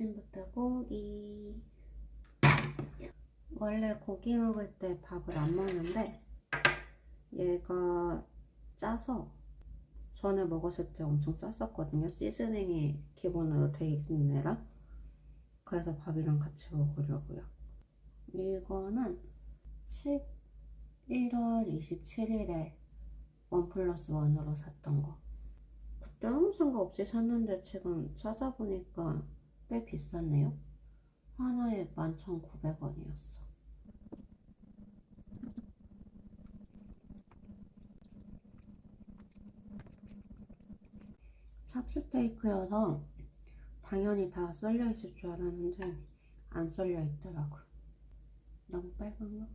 아침부터 고기. 원래 고기 먹을 때 밥을 안 먹는데 얘가 짜서 전에 먹었을 때 엄청 짰었거든요. 시즈닝이 기본으로 돼 있는 애라. 그래서 밥이랑 같이 먹으려고요. 이거는 11월 27일에 원 플러스 원으로 샀던 거. 그때 아무 생각 없이 샀는데 지금 찾아보니까 꽤 비쌌네요. 하나에 11,900원이었어. 찹스테이크여서 당연히 다 썰려 있을 줄 알았는데 안 썰려 있더라고. 너무 빨간가?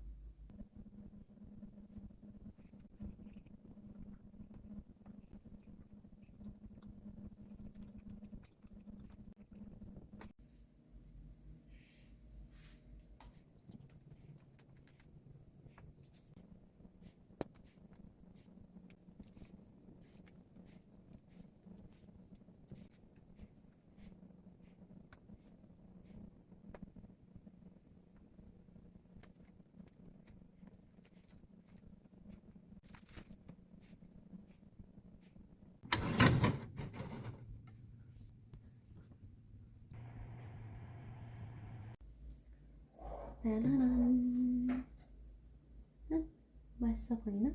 맛있어 보이나?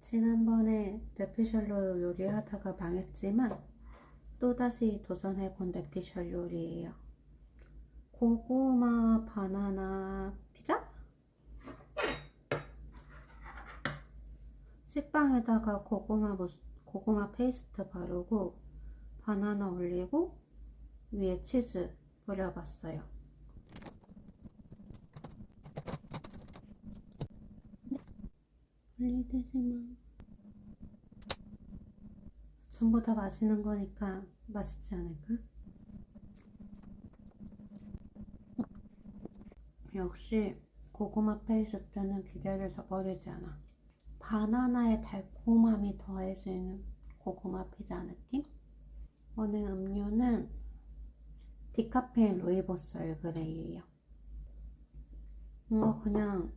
지난번에 뇌피셜로 요리하다가 망했지만 또다시 도전해본 뇌피셜 요리예요. 고구마 바나나 피자? 식빵에다가 고구마 고구마 페이스트 바르고 바나나 올리고 위에 치즈 뿌려봤어요. 빨리 마. 전부 다 마시는 거니까 맛있지 않을까? 역시 고구마 페이스트는 기대를 저버리지 않아. 바나나의 달콤함이 더해지는 고구마 피자 느낌? 오늘 음료는 디카페인 루이보스 얼그레이예요. 뭔가 그냥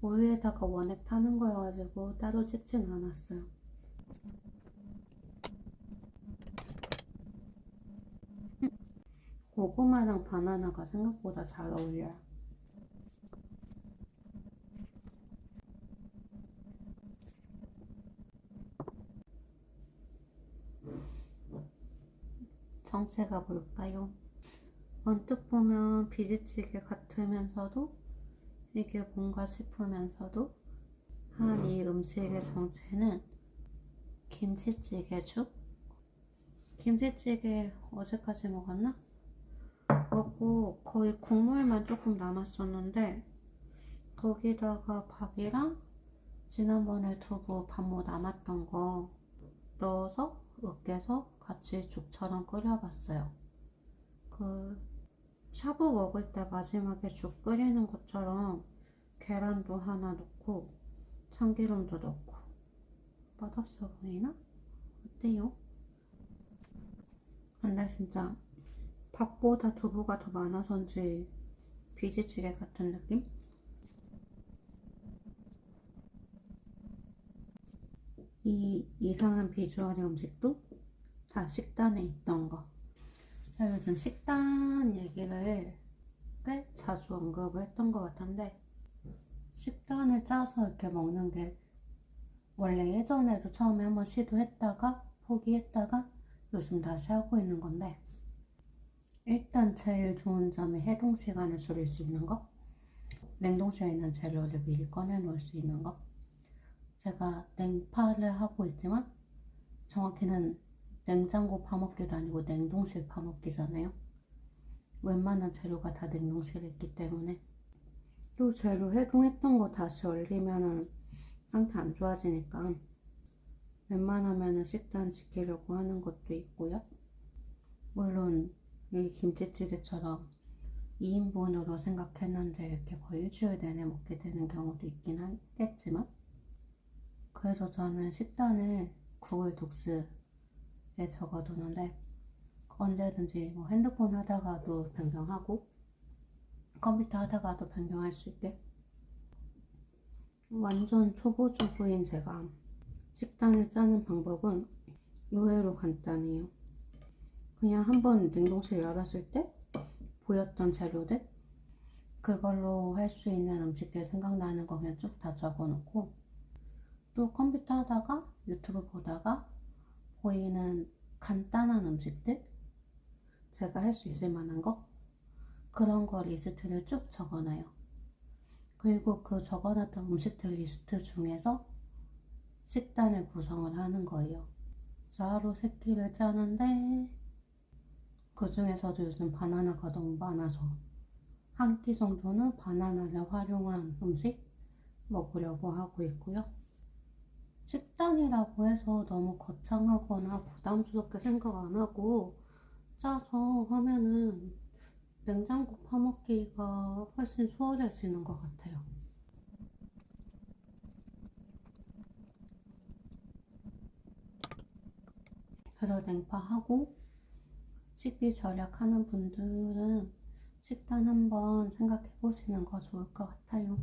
우유에다가 원액 타는 거여가지고 따로 찍진 않았어요. 고구마랑 바나나가 생각보다 잘 어울려요. 정체가 뭘까요? 언뜻 보면 비지찌개 같으면서도 이게 뭔가 싶으면서도 한 이 음식의 정체는 김치찌개죽? 김치찌개 어제까지 먹었나? 먹고 거의 국물만 조금 남았었는데 거기다가 밥이랑 지난번에 두부 밥뭐 남았던 거 넣어서 으깨서 같이 죽처럼 끓여봤어요. 그 샤브 먹을 때 마지막에 죽 끓이는 것처럼 계란도 하나 넣고 참기름도 넣고 맛없어 보이나? 어때요? 근데 진짜 밥보다 두부가 더 많아서인지 비지찌개 같은 느낌? 이 이상한 비주얼의 음식도 다 식단에 있던 거. 요즘 식단 얘기를 꽤 자주 언급을 했던 것 같은데 식단을 짜서 이렇게 먹는 게 원래 예전에도 처음에 한번 시도했다가 포기했다가 요즘 다시 하고 있는 건데 일단 제일 좋은 점이 해동 시간을 줄일 수 있는 거 냉동실에 있는 재료를 미리 꺼내 놓을 수 있는 거. 제가 냉파를 하고 있지만 정확히는 냉장고 파먹기도 아니고 냉동실 파먹기잖아요. 웬만한 재료가 다 냉동실에 있기 때문에 또 재료 해동했던 거 다시 얼리면은 상태 안 좋아지니까 웬만하면은 식단 지키려고 하는 것도 있고요. 물론 이 김치찌개처럼 2인분으로 생각했는데 이렇게 거의 일주일 내내 먹게 되는 경우도 있긴 하겠지만 그래서 저는 식단을 구글 독스 에 적어두는데 언제든지 뭐 핸드폰 하다가도 변경하고 컴퓨터 하다가도 변경할 수 있게 완전 초보 주부인 제가 식단을 짜는 방법은 의외로 간단해요. 그냥 한번 냉동실 열었을 때 보였던 재료들 그걸로 할 수 있는 음식들 생각나는 거 그냥 쭉 다 적어놓고 또 컴퓨터 하다가 유튜브 보다가 보이는 간단한 음식들 제가 할 수 있을 만한 거 그런 거 리스트를 쭉 적어놔요. 그리고 그 적어놨던 음식들 리스트 중에서 식단을 구성을 하는 거예요. 하루 세 끼를 짜는데 그 중에서도 요즘 바나나가 너무 많아서 한 끼 정도는 바나나를 활용한 음식 먹으려고 하고 있고요. 식단이라고 해서 너무 거창하거나 부담스럽게 생각 안 하고 짜서 하면은 냉장고 파먹기가 훨씬 수월해지는 것 같아요. 그래서 냉파하고 식비 절약하는 분들은 식단 한번 생각해 보시는 거 좋을 것 같아요.